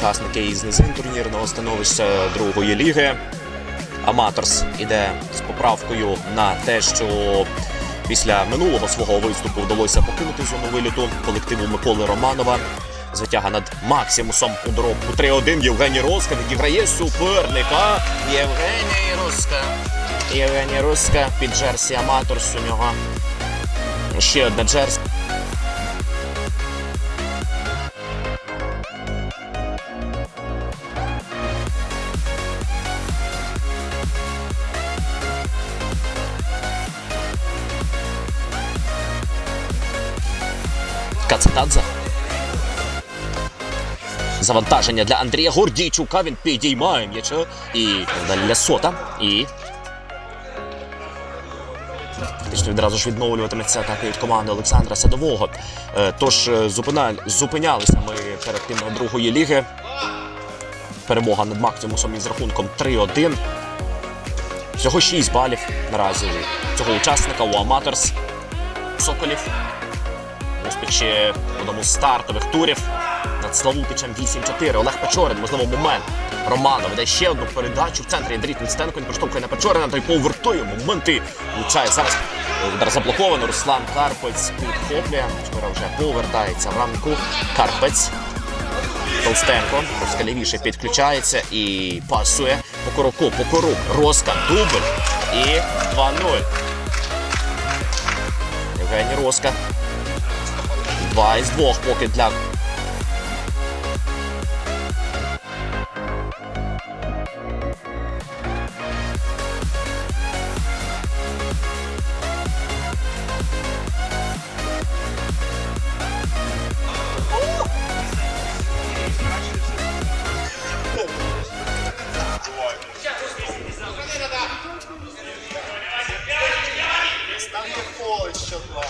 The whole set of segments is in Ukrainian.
учасники із низин турнірного становища другої ліги. Аматорс іде з поправкою на те, що після минулого свого виступу вдалося покинути зону виліту колективу Миколи Романова. Звитяга над Максимусом у доробку 3-1. Євгеній Роска відіграє суперника. Євгеній Роска. Євгеній Роска під джерсі Аматорс у нього. Ще одна джерсі. Кацетадзе. Завантаження для Андрія Гордійчука. Він підіймає м'яча. І для сота. І. Фактично відразу ж відновлюватиметься атаки від команди Олександра Садового. Е, Тож е, зупинялися ми перед тим другої ліги. Перемога над Максимусом із рахунком 3-1. Всього 6 балів наразі цього учасника у Аматорс Соколів. В одному з стартових турів над Славутичем 8-4. Олег Печорин, можливо, момент. Романов веде ще одну передачу в центрі Андрій Тульстенко. Він проштовхує на Печорина, той повертує моменти. Влучає зараз. Удар заблоковано. Руслан Карпець підхоплює. Вчора вже повертається в рамку. Карпець. Толстенко трошки лівіше підключається і пасує по короку, по корук. Роска, дубль. І 2-0. Євгеній Роска. Два із двох поки для.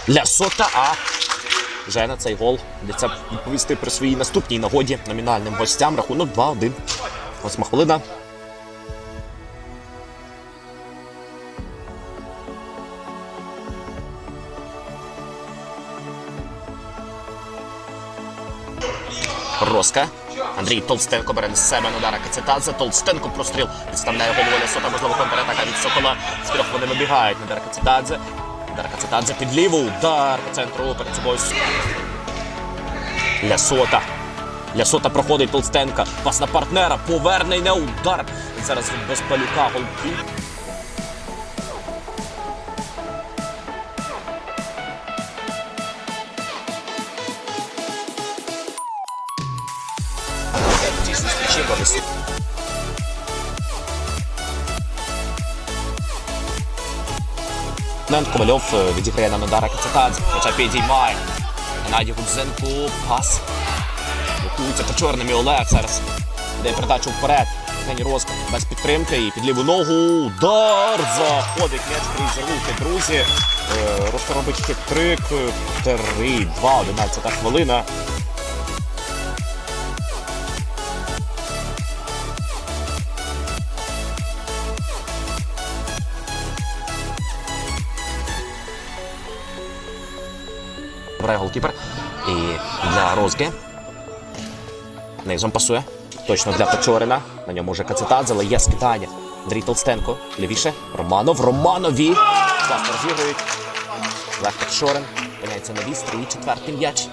Для сота, а вже на цей гол йдеться відповісти при своїй наступній нагоді номінальним гостям. Рахунок 2-1. Восьма хвилина. Роска. Андрій Толстенко бере на себе Нодара Кацетадзе. Толстенко простріл. Відставляє голову Лясота. Можливо, контратака від Сокола. З трьох вони вибігають. Нодара Кацетадзе. Нодара Кацетадзе під ліву. Удар по центру перед собою. Лясота. Лясота проходить Толстенка. Пас на партнера. Повернення. Удар. Зараз від Безпалюка голкіп. Ці зустрічі Ковальов е, відіграє на Нодара Кацетадзе. Хоча підіймає. Геннадій Гудзенко. Пас. Блокується по чорним і Олег зараз. Йде передачу вперед. Євгеній Роска без підтримки і під ліву ногу. Удар! Заходить м'яч призервуйте, друзі. Е, робить хитрик. 3-2, 11 хвилина. Грає голкіпер. І для Розги. Низом пасує. Точно для Печорина. На ньому вже Кацетадзе, але є скидання. Андрій Толстенко. Лівіше. Романов. Романові. Класно розігрують. Лех Печорин. Опиняється на вістрі. І четвертий м'яч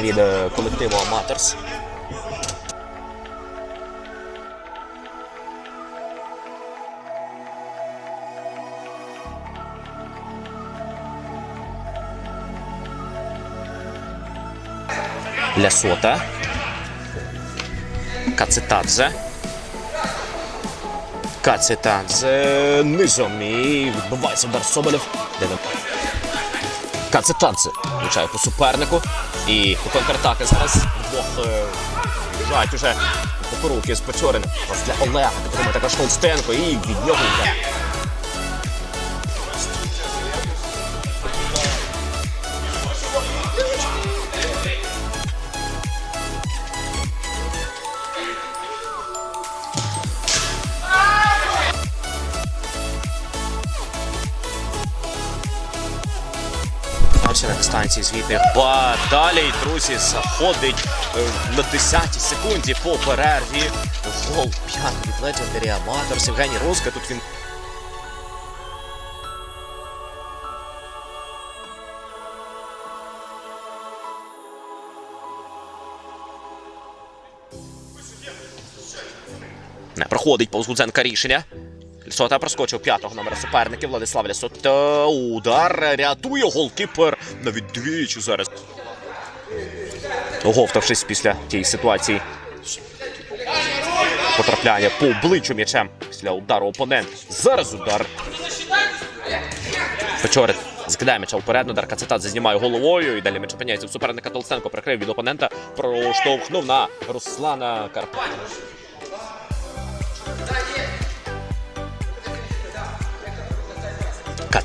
від е, колективу Аматорс. Лясота. Кацетадзе. Кацетадзе низом і відбувається удар Соболєв. Кацетадзе влучає по супернику. І у контратаки зараз двох е, біжать уже по руки з Печориним. Ось для Олега підтримує також Холстенко і від нього вже. Дистанції звітних баталій. Друзі, заходить е, на 10 секунді по перерві. Гол п'ятий від Legendary Amateurs. Євгеній Роска. Тут він Не проходить повз Гудзенка рішення. Лісота проскочив п'ятого номера суперників. Владислав Лісота. Удар рятує голкіпер. Навіть двічі зараз. Оговтавшись після тієї ситуації. Потрапляння по обличчю м'ячем після удару опонент. Зараз удар. Печорит скидає м'яча вперед, удар Кацетадзе знімає головою і далі м'яч опиняється в суперника Толстенко. Прикрив від опонента, проштовхнув на Руслана Карпа.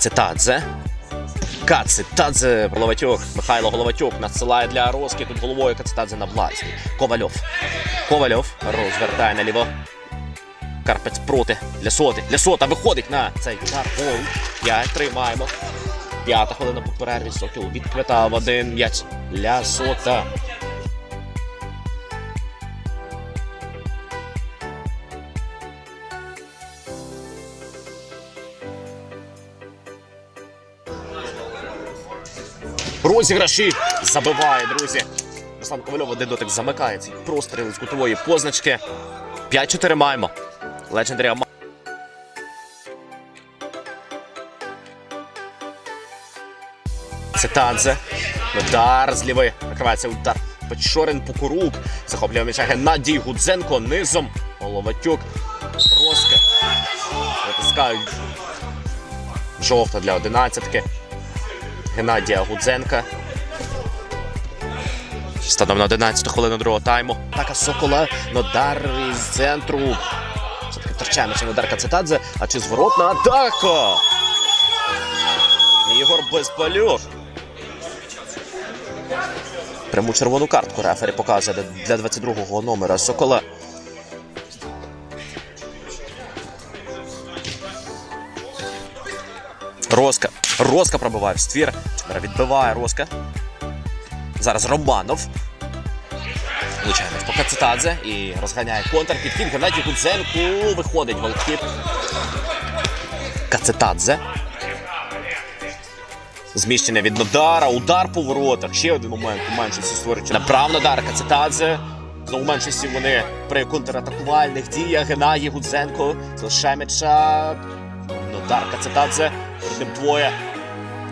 Кацетадзе. Кацетадзе. Головатюк. Михайло Головатюк надсилає для Роски. Тут головою Кацетадзе на власні. Ковальов. Ковальов розвертає наліво. Карпець проти. Лясоти. Лясота виходить на цей удар. Гол. П'ять. Тримаємо. П'ята хвилина по перерві. Сокіл відквитав один м'яч. Лясота. Розіграші забиває, друзі. Руслан Ковальов один дотик замикає цей простріл з кутової позначки. 5-4 маємо. Legendary Ama- Цитадзе. Удар з ліви. Накривається удар. Печорин Покорук. Захоплює м'яча Геннадій Гудзенко низом. Головатюк. Роска. Витискають. Жовта для одинадцятки. Геннадія Гудзенка. Станом на 11 хвилину другого тайму. Атака Сокола. Нодар із центру. Все-таки втрачає м'яч Нодар Кацетадзе. А чи зворотна атака? Ігор Безпалюк. Пряму червону картку рефері показує для 22-го номера Сокола. Роска. Роска пробиває в ствір. Відбиває Роска. Зараз Романов. Влучає м'яч по Кацетадзе і розганяє контр. Підхід Геннадій Гудзенку. Виходить голкіп. Кацетадзе. Зміщення від Нодара. Удар по воротах. Ще один момент у меншості створюючи. Направ Нодар Кацетадзе. Знову в меншості вони при контратакувальних діях. Геннадій Гудзенко. Залишає м'яча. Нодар Кацетадзе. Ним двоє.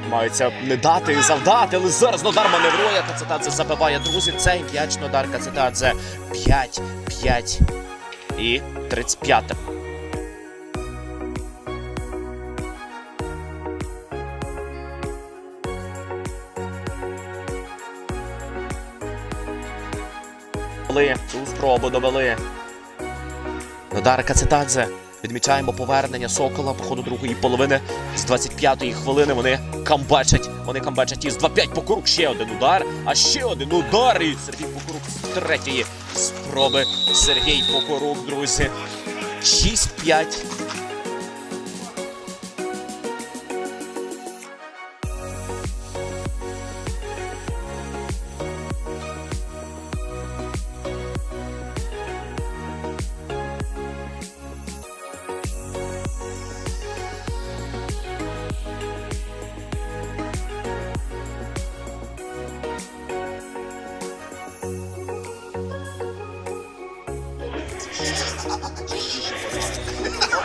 Маються не дати і завдати, але зараз Нодар маневрує. Кацетадзе забиває друзі. Цей м'яч Нодар Кацетадзе 5-5 і 35. Довели, Цю спробу довели. Нодар Кацетадзе. Відмічаємо повернення Сокола по ходу другої половини. З 25-ї хвилини вони камбачать. Вони камбачать із 2-5 Покорук. Ще один удар. А ще один удар. І Сергій Покорук з третьої спроби. Сергій Покорук, друзі. 6-5.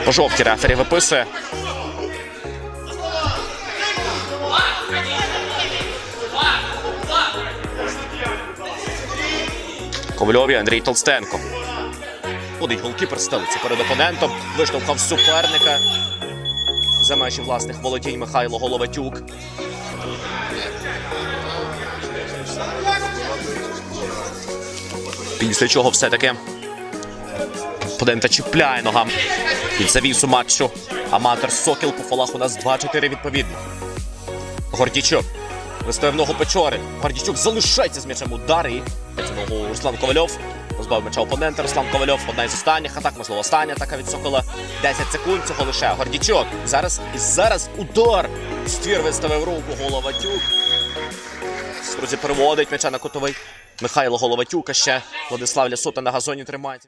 По жовтій рефері виписує. Ковальові Андрій Толстенко. Ходить голкіпер стелиться перед опонентом. Виштовхав суперника. За межі власних володінь Михайло Головатюк. Після чого все-таки Опонента чіпляє ногам під завісу матчу. Аматор Сокіл по фалах у нас 2-4 відповідно. Гордічук. Виставив ногу Печори. Гордічук залишається з м'ячем удар і ногу Руслан Ковальов. Позбавив м'яча опонента Руслан Ковальов. Одна із останніх атак, можливо, остання атака від Сокола. 10 секунд цього лише. Гордічук. Зараз і зараз удар. Ствір виставив руку Головатюк. Друзі, переводить м'яча на кутовий. Михайло Головатюка ще. Владислав Лясота на газоні тримається.